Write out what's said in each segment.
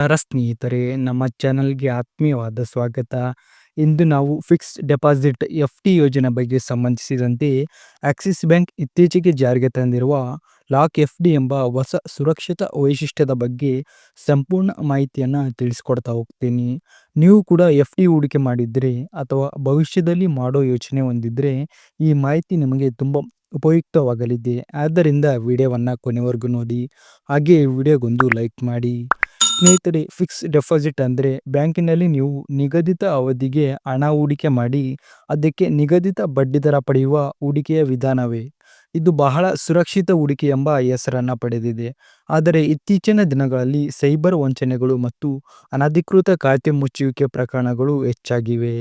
ನಮಸ್ಕಾರ ಸ್ನೇಹಿತರೆ, ನಮ್ಮ ಚಾನಲ್ಗೆ ಆತ್ಮೀಯವಾದ ಸ್ವಾಗತ. ಇಂದು ನಾವು ಫಿಕ್ಸ್ಡ್ ಡೆಪಾಸಿಟ್ ಎಫ್ ಟಿ ಯೋಜನೆ ಬಗ್ಗೆ ಸಂಬಂಧಿಸಿದಂತೆ ಆಕ್ಸಿಸ್ ಬ್ಯಾಂಕ್ ಇತ್ತೀಚೆಗೆ ಜಾರಿಗೆ ತಂದಿರುವ ಲಾಕ್ ಎಫ್ ಡಿ ಎಂಬ ಹೊಸ ಸುರಕ್ಷಿತ ವೈಶಿಷ್ಟ್ಯದ ಬಗ್ಗೆ ಸಂಪೂರ್ಣ ಮಾಹಿತಿಯನ್ನು ತಿಳಿಸ್ಕೊಡ್ತಾ ಹೋಗ್ತೀನಿ. ನೀವು ಕೂಡ ಎಫ್ ಡಿ ಹೂಡಿಕೆ ಮಾಡಿದರೆ ಅಥವಾ ಭವಿಷ್ಯದಲ್ಲಿ ಮಾಡೋ ಯೋಚನೆ ಹೊಂದಿದ್ರೆ ಈ ಮಾಹಿತಿ ನಿಮಗೆ ತುಂಬ ಉಪಯುಕ್ತವಾಗಲಿದೆ. ಆದ್ದರಿಂದ ವಿಡಿಯೋವನ್ನು ಕೊನೆವರೆಗೂ ನೋಡಿ. ಹಾಗೆ ವಿಡಿಯೋಗೊಂದು ಲೈಕ್ ಮಾಡಿ. ಸ್ನೇಹಿತರೆ, ಫಿಕ್ಸ್ ಡೆಪಾಸಿಟ್ ಅಂದರೆ ಬ್ಯಾಂಕಿನಲ್ಲಿ ನೀವು ನಿಗದಿತ ಅವಧಿಗೆ ಹಣ ಹೂಡಿಕೆ ಮಾಡಿ, ಅದಕ್ಕೆ ನಿಗದಿತ ಬಡ್ಡಿದರ ಪಡೆಯುವ ಹೂಡಿಕೆಯ ವಿಧಾನವೇ. ಇದು ಬಹಳ ಸುರಕ್ಷಿತ ಹೂಡಿಕೆ ಎಂಬ ಹೆಸರನ್ನು ಪಡೆದಿದೆ. ಆದರೆ ಇತ್ತೀಚಿನ ದಿನಗಳಲ್ಲಿ ಸೈಬರ್ ವಂಚನೆಗಳು ಮತ್ತು ಅನಧಿಕೃತ ಖಾತೆ ಮುಚ್ಚುವಿಕೆ ಪ್ರಕರಣಗಳು ಹೆಚ್ಚಾಗಿವೆ.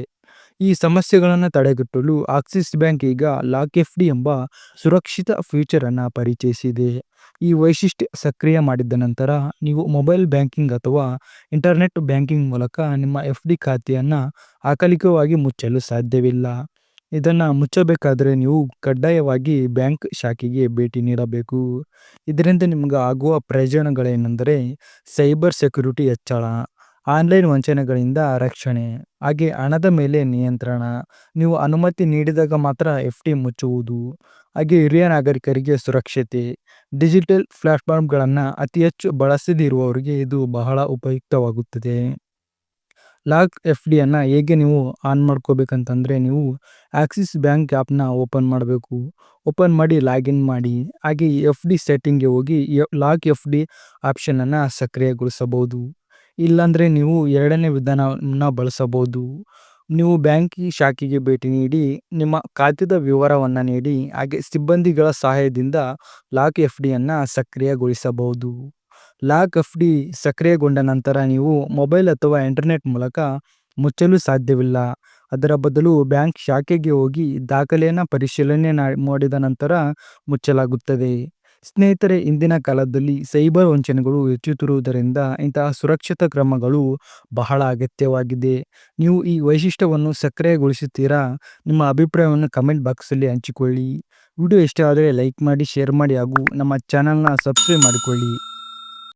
ಈ ಸಮಸ್ಯೆಗಳನ್ನು ತಡೆಗಟ್ಟಲು ಆಕ್ಸಿಸ್ ಬ್ಯಾಂಕ್ ಈಗ ಲಾಕ್ ಎಫ್ ಡಿ ಎಂಬ ಸುರಕ್ಷಿತ ಫ್ಯೂಚರನ್ನು ಪರಿಚಯಿಸಿದೆ. ಈ ವೈಶಿಷ್ಟ್ಯ ಸಕ್ರಿಯ ಮಾಡಿದ ನಂತರ ನೀವು ಮೊಬೈಲ್ ಬ್ಯಾಂಕಿಂಗ್ ಅಥವಾ ಇಂಟರ್ನೆಟ್ ಬ್ಯಾಂಕಿಂಗ್ ಮೂಲಕ ನಿಮ್ಮ ಎಫ್ ಡಿ ಖಾತೆಯನ್ನು ಅಕಾಲಿಕವಾಗಿ ಮುಚ್ಚಲು ಸಾಧ್ಯವಿಲ್ಲ. ಇದನ್ನು ಮುಚ್ಚಬೇಕಾದರೆ ನೀವು ಕಡ್ಡಾಯವಾಗಿ ಬ್ಯಾಂಕ್ ಶಾಖೆಗೆ ಭೇಟಿ ನೀಡಬೇಕು. ಇದರಿಂದ ನಿಮಗೆ ಆಗುವ ಪ್ರಯೋಜನಗಳೇನೆಂದರೆ ಸೈಬರ್ ಸೆಕ್ಯುರಿಟಿ ಹೆಚ್ಚಳ ಆನ್ಲೈನ್ ವಂಚನೆಗಳಿಂದ ರಕ್ಷಣೆ, ಹಾಗೆ ಹಣದ ಮೇಲೆ ನಿಯಂತ್ರಣ. ನೀವು ಅನುಮತಿ ನೀಡಿದಾಗ ಮಾತ್ರ ಎಫ್ ಡಿ ಮುಚ್ಚುವುದು. ಹಾಗೆ ಹಿರಿಯ ನಾಗರಿಕರಿಗೆ ಸುರಕ್ಷತೆ. ಡಿಜಿಟಲ್ ಪ್ಲಾಟ್ಫಾರ್ಮ್ಗಳನ್ನು ಅತಿ ಹೆಚ್ಚು ಬಳಸದಿರುವವರಿಗೆ ಇದು ಬಹಳ ಉಪಯುಕ್ತವಾಗುತ್ತದೆ. ಲಾಕ್ ಎಫ್ ಡಿಯನ್ನು ಹೇಗೆ ನೀವು ಆನ್ ಮಾಡ್ಕೋಬೇಕಂತಂದರೆ ನೀವು ಆಕ್ಸಿಸ್ ಬ್ಯಾಂಕ್ ಆ್ಯಪ್ನ ಓಪನ್ ಮಾಡಬೇಕು. ಓಪನ್ ಮಾಡಿ ಲಾಗಿನ್ ಮಾಡಿ. ಹಾಗೆ ಎಫ್ ಡಿ ಸೆಟ್ಟಿಂಗ್ಗೆ ಹೋಗಿ ಲಾಕ್ ಎಫ್ ಡಿ ಆಪ್ಷನನ್ನು ಸಕ್ರಿಯಗೊಳಿಸಬಹುದು. ಇಲ್ಲಾಂದರೆ ನೀವು ಎರಡನೇ ವಿಧಾನವನ್ನು ಬಳಸಬಹುದು. ನೀವು ಬ್ಯಾಂಕ್ ಶಾಖೆಗೆ ಭೇಟಿ ನೀಡಿ, ನಿಮ್ಮ ಖಾತೆದ ವಿವರವನ್ನು ನೀಡಿ, ಹಾಗೆ ಸಿಬ್ಬಂದಿಗಳ ಸಹಾಯದಿಂದ ಲಾಕ್ ಎಫ್ ಡಿಯನ್ನು ಸಕ್ರಿಯಗೊಳಿಸಬಹುದು. ಲಾಕ್ ಎಫ್ ಡಿ ಸಕ್ರಿಯಗೊಂಡ ನಂತರ ನೀವು ಮೊಬೈಲ್ ಅಥವಾ ಇಂಟರ್ನೆಟ್ ಮೂಲಕ ಮುಚ್ಚಲು ಸಾಧ್ಯವಿಲ್ಲ. ಅದರ ಬದಲು ಬ್ಯಾಂಕ್ ಶಾಖೆಗೆ ಹೋಗಿ ದಾಖಲೆಯನ್ನು ಪರಿಶೀಲನೆ ಮಾಡಿದ ನಂತರ ಮುಚ್ಚಲಾಗುತ್ತದೆ. ಸ್ನೇಹಿತರೆ, ಇಂದಿನ ಕಾಲದಲ್ಲಿ ಸೈಬರ್ ವಂಚನೆಗಳು ಹೆಚ್ಚುತ್ತಿರುವುದರಿಂದ ಇಂತಹ ಸುರಕ್ಷತಾ ಕ್ರಮಗಳು ಬಹಳ ಅಗತ್ಯವಾಗಿದೆ. ನೀವು ಈ ವೈಶಿಷ್ಟ್ಯವನ್ನು ಸಕ್ರಿಯಗೊಳಿಸುತ್ತೀರಾ? ನಿಮ್ಮ ಅಭಿಪ್ರಾಯವನ್ನು ಕಮೆಂಟ್ ಬಾಕ್ಸಲ್ಲಿ ಹಂಚಿಕೊಳ್ಳಿ. ವಿಡಿಯೋ ಇಷ್ಟ ಆದರೆ ಲೈಕ್ ಮಾಡಿ ಶೇರ್ ಮಾಡಿ ಹಾಗೂ ನಮ್ಮ ಚಾನಲ್ನ ಸಬ್ಸ್ಕ್ರೈಬ್ ಮಾಡಿಕೊಳ್ಳಿ.